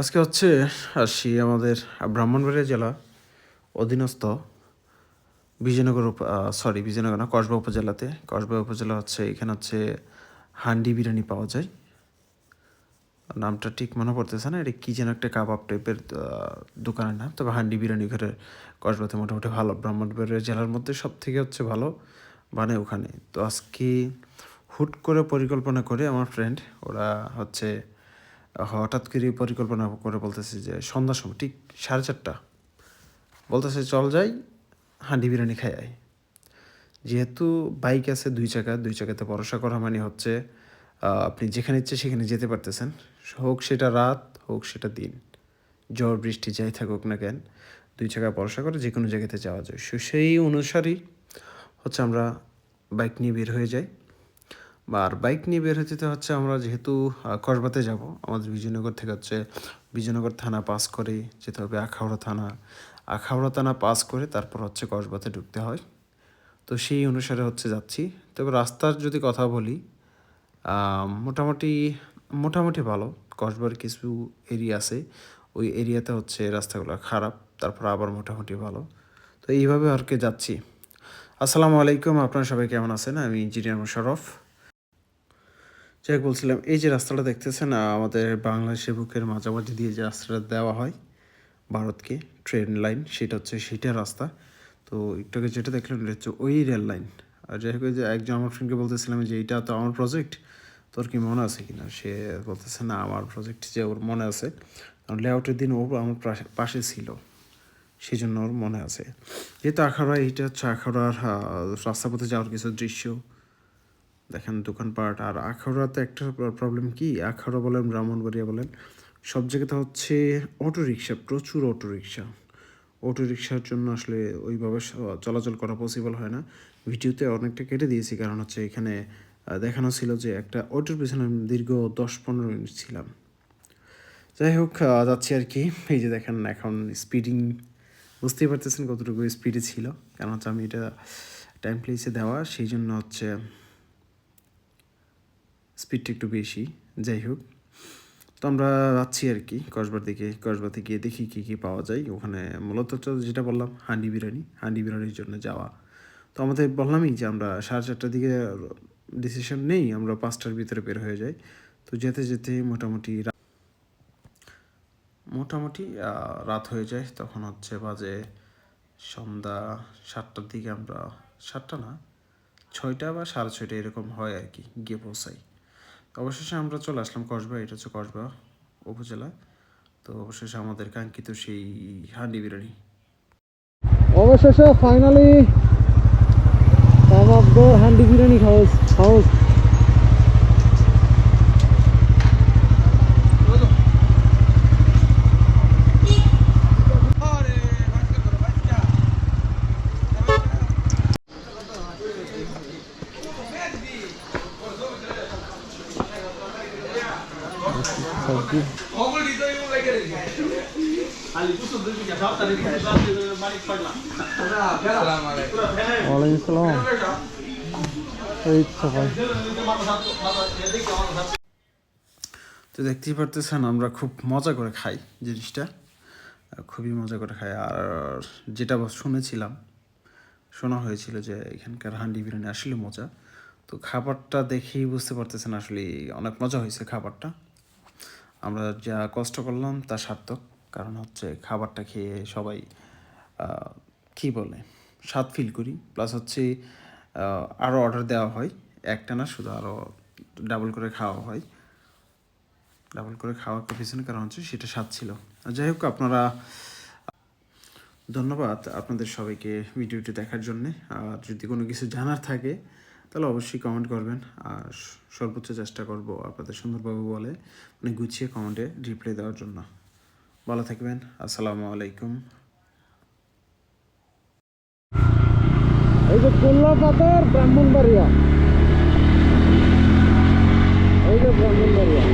আজকে হচ্ছে আসি আমাদের ব্রাহ্মণবাড়িয়া জেলা অধীনস্থ বিজয়নগর সরি বিজয়নগর না, কসবা উপজেলাতে। কসবা উপজেলা হচ্ছে, এখানে হচ্ছে হান্ডি বিরিয়ানি পাওয়া যায়। নামটা ঠিক মনে পড়তেছে না, এটা কী যেন একটা কাবাব টাইপের দোকানের নাম। তবে হান্ডি বিরিয়ানি ঘরে কসবাতে মোটামুটি ভালো। ব্রাহ্মণবাড়িয়া জেলার মধ্যে সব থেকে হচ্ছে ভালো মানে ওখানে। তো আজকে হুট করে পরিকল্পনা করে আমার ফ্রেন্ড ওরা হচ্ছে হঠাৎ করে পরিকল্পনা করে বলতেছে যে সন্ধ্যার সময়, ঠিক সাড়ে চারটা। বলতেছে, চল যাই হাঁডি বিরিয়ানি খাই আয়। যেহেতু বাইক আছে দুই চাকা, দুই চাকাতে ভরসা করা মানে হচ্ছে আপনি যেখানে ইচ্ছে সেখানে যেতে পারতেছেন। হোক সেটা রাত, হোক সেটা দিন। ঝড়, বৃষ্টি, যাই থাকুক না কেন, দুই চাকা ভরসা করে যে কোনো জায়গাতে যাওয়া যায়। সো সেই অনুসারেই হচ্ছে আমরা বাইক নিয়ে বের হয়ে যাই। আর বাইক নিয়ে বের হতে হচ্ছে আমরা যেহেতু কসবাতে যাব। আমাদের বিজয়নগর থেকে হচ্ছে বিজয়নগর থানা পাস করে যেতে হবে আখাউড়া থানা। আখাউড়া থানা পাস করে তারপর হচ্ছে কসবাতে ঢুকতে হয়। তো সেই অনুসারে হচ্ছে যাচ্ছি। তবে রাস্তার যদি কথা বলি মোটামুটি মোটামুটি ভালো। কসবার কিছু এরিয়া আছে। ওই এরিয়াতে হচ্ছে রাস্তাগুলো খারাপ, তারপর আবার মোটামুটি ভালো। তো এইভাবে আর কি যাচ্ছি। আসসালামু আলাইকুম, আপনারা সবাই কেমন আছেন? আমি ইঞ্জিনিয়ার মোশারফ যাই বলছিলাম, এই যে রাস্তাটা দেখতেছেন আমাদের বাংলাদেশের বুকের মাঝামাঝি দিয়ে যে রাস্তাটা দেওয়া হয় ভারতকে, ট্রেন লাইন, সেটা হচ্ছে সেটা রাস্তা। তো একটু আগে যেটা দেখলেন এটা হচ্ছে ওই রেল লাইন। আর যাই হোক যে একজন আমার ফ্রেন্ডকে বলতেছিলাম যে এইটা তো আমার প্রজেক্ট তোর কি মনে আছে কিনা? সে বলতেছে, না, আমার প্রজেক্ট যে ওর মনে আছে, কারণ লেআউটের দিন ও আমার পাশে- ছিল সেই জন্য ওর মনে আছে। যেহেতু আখাড়া এইটা হচ্ছে আখাড়ার রাস্তাপথে যাওয়ার কিছু দৃশ্য দেখেন দোকানপাট আর আখাউড়াতে একটা প্রবলেম কি? আখাউড়া বলেন, ব্রাহ্মণবাড়িয়া বলেন, সব জায়গাতে হচ্ছে অটো রিক্সা প্রচুর অটো রিক্সা অটো রিক্সার জন্য আসলে ওইভাবে চলাচল করা পসিবল হয় না। ভিডিওতে অনেকটা কেটে দিয়েছি, কারণ হচ্ছে এখানে দেখানো ছিল যে একটা অটোর পিছনে দীর্ঘ দশ পনেরো মিনিট ছিলাম। যাই হোক যাচ্ছি আর কি। এই যে দেখেন এখন স্পিডিং বুঝতেই পারতেছেন কতটুকু স্পিডে ছিল। কারণ হচ্ছে আমি এটা টাইম প্লেসে দেওয়া, সেই জন্য হচ্ছে স্পিডটা একটু বেশি, যাই হোক। তো আমরা যাচ্ছি আর কি কসবার দিকে কসবাতে গিয়ে দেখি কী কী পাওয়া যায়। ওখানে মূলত যেটা বললাম, হান্ডি বিরিয়ানি, হান্ডি বিরিয়ানির জন্য যাওয়া। তো আমাদের বললামই যে আমরা সাড়ে চারটার দিকে ডিসিশন নেই, আমরা পাঁচটার ভিতরে বের হয়ে যাই। তো যেতে যেতে মোটামুটি মোটামুটি রাত হয়ে যায়। তখন হচ্ছে বাজে সন্ধ্যা সাতটার দিকে আমরা, সাতটা না, ছয়টা বা সাড়ে ছয়টা এরকম হয় আর কি, গিয়ে পৌঁছাই। অবশেষে আমরা চলে আসলাম কসবা, এটা হচ্ছে কসবা উপজেলা। তো অবশেষে আমাদের কাঙ্ক্ষিত সেই হান্ডি বিরিয়ানি। অবশেষে finally handi biryani house house তো দেখতেই পারতেছেন, আমরা খুব মজা করে খাই জিনিসটা। খুবই মজা করে খাই। আর যেটা শুনেছিলাম, শোনা হয়েছিল যে এখানকার হান্ডি বিরিয়ানি আসলে মজা। তো খাবারটা দেখেই বুঝতে পারতেছেন আসলে অনেক মজা হয়েছে খাবারটা। আমরা যা কষ্ট করলাম তা সার্থক। কারণ হচ্ছে খাবারটা খেয়ে সবাই কি বলে, স্বাদ ফিল করি। প্লাস হচ্ছে আরও অর্ডার দেওয়া হয়। একটা না, শুধু আরও ডাবল করে খাওয়া হয়। ডাবল করে খাওয়ার পিছনে কারণ হচ্ছে সেটা স্বাদ ছিল। যাই হোক, আপনারা, ধন্যবাদ আপনাদের সবাইকে ভিডিওটি দেখার জন্যে। আর যদি কোনো কিছু জানার থাকে তাহলে অবশ্যই কমেন্ট করবেন। আর সর্বোচ্চ চেষ্টা করব আপনাদের সুন্দরভাবে বলে মানে গুছিয়ে কমেন্টে রিপ্লাই দেওয়ার জন্য। ভালো থাকবেন, আসসালামু আলাইকুম। এই যে কোল্লা পাতার ব্রাহ্মণবাড়িয়া। এই যে ব্রাহ্মণবাড়িয়া।